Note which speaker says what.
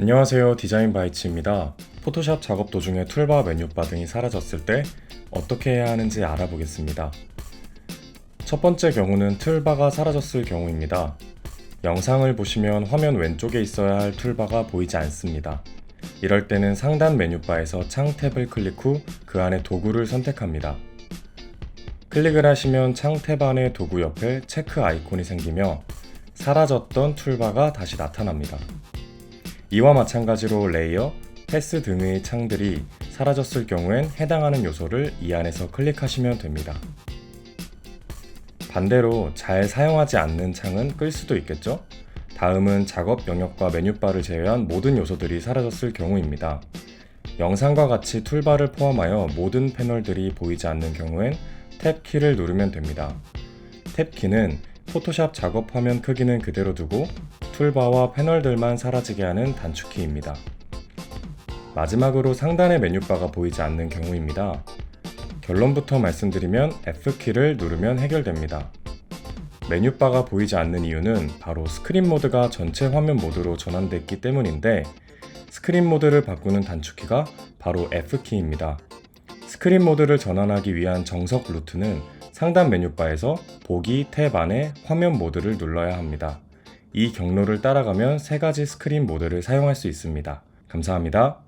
Speaker 1: 안녕하세요 디자인 바이츠입니다. 포토샵 작업 도중에 툴바 메뉴바 등이 사라졌을 때 어떻게 해야 하는지 알아보겠습니다. 첫 번째 경우는 툴바가 사라졌을 경우입니다. 영상을 보시면 화면 왼쪽에 있어야 할 툴바가 보이지 않습니다. 이럴 때는 상단 메뉴바에서 창 탭을 클릭 후 그 안에 도구를 선택합니다. 클릭을 하시면 창 탭 안의 도구 옆에 체크 아이콘이 생기며 사라졌던 툴바가 다시 나타납니다. 이와 마찬가지로 레이어, 패스 등의 창들이 사라졌을 경우엔 해당하는 요소를 이 안에서 클릭하시면 됩니다. 반대로 잘 사용하지 않는 창은 끌 수도 있겠죠? 다음은 작업 영역과 메뉴바를 제외한 모든 요소들이 사라졌을 경우입니다. 영상과 같이 툴바를 포함하여 모든 패널들이 보이지 않는 경우엔 탭 키를 누르면 됩니다. 탭 키는 포토샵 작업 화면 크기는 그대로 두고 툴바와 패널들만 사라지게 하는 단축키입니다. 마지막으로 상단의 메뉴바가 보이지 않는 경우입니다. 결론부터 말씀드리면 F키를 누르면 해결됩니다. 메뉴바가 보이지 않는 이유는 바로 스크린 모드가 전체 화면 모드로 전환됐기 때문인데 스크린 모드를 바꾸는 단축키가 바로 F키입니다. 스크린 모드를 전환하기 위한 정석 루트는 상단 메뉴바에서 보기 탭 안에 화면 모드를 눌러야 합니다. 이 경로를 따라가면 세 가지 스크린 모드를 사용할 수 있습니다. 감사합니다.